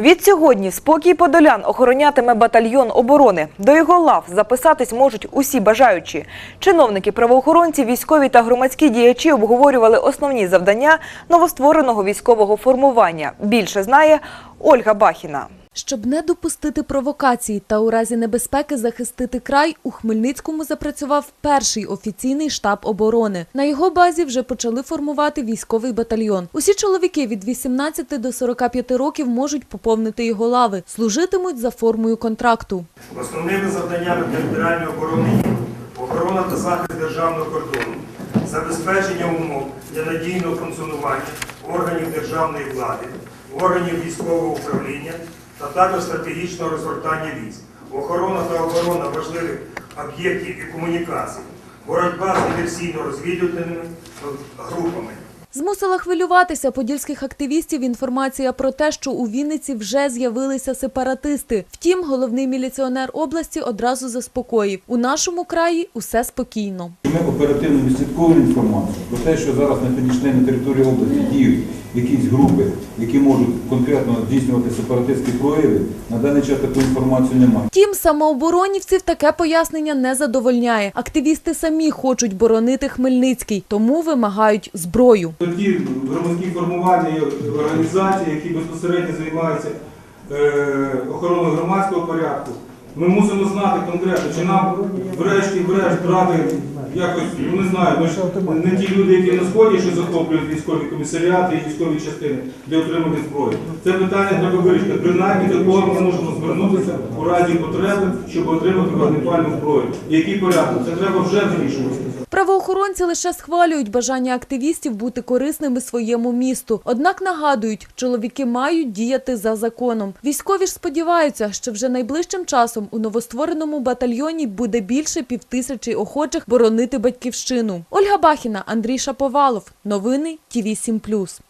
Відсьогодні спокій подолян охоронятиме батальйон оборони. До його лав записатись можуть усі бажаючі. Чиновники, правоохоронці, військові та громадські діячі обговорювали основні завдання новоствореного військового формування. Більше знає Ольга Бахіна. Щоб не допустити провокацій та у разі небезпеки захистити край, у Хмельницькому запрацював перший офіційний штаб оборони. На його базі вже почали формувати військовий батальйон. Усі чоловіки від 18 до 45 років можуть поповнити його лави, служитимуть за формою контракту. Основними завданнями територіальної оборони охорона та захист державного кордону, забезпечення умов для надійного функціонування органів державної влади, органів військового управління та також стратегічного розгортання військ, охорона та оборона важливих об'єктів і комунікацій, боротьба з диверсійно-розвідувальними групами. Змусила хвилюватися подільських активістів інформація про те, що у Вінниці вже з'явилися сепаратисти. Втім, головний міліціонер області одразу заспокоїв: у нашому краї усе спокійно. Ми оперативно відслідковуємо інформацію про те, що зараз на день на території області діють якісь групи, які можуть конкретно здійснювати сепаратистські прояви. На даний час такої інформації немає. Втім, самооборонівців таке пояснення не задовольняє. Активісти самі хочуть боронити Хмельницький, тому вимагають зброю. Ті громадські формування і організації, які безпосередньо займаються е, охороною громадського порядку, ми мусимо знати конкретно, чи нам врешті-врешт брати якось, ну не знаю, ми ж не ті люди, які на сході, що захоплюють військові комісаріати і військові частини для отримання зброї. Це питання треба вирішити. Принаймні до кого ми можемо звернутися у разі потреби, щоб отримати вогнепальну зброю. Який порядок? Це треба вже вирішувати. Правоохоронці лише схвалюють бажання активістів бути корисними своєму місту. Однак нагадують, чоловіки мають діяти за законом. Військові ж сподіваються, що вже найближчим часом у новоствореному батальйоні буде більше півтисячі охочих боронити батьківщину. Ольга Бахіна, Андрій Шаповалов. Новини ТІВІ 7+.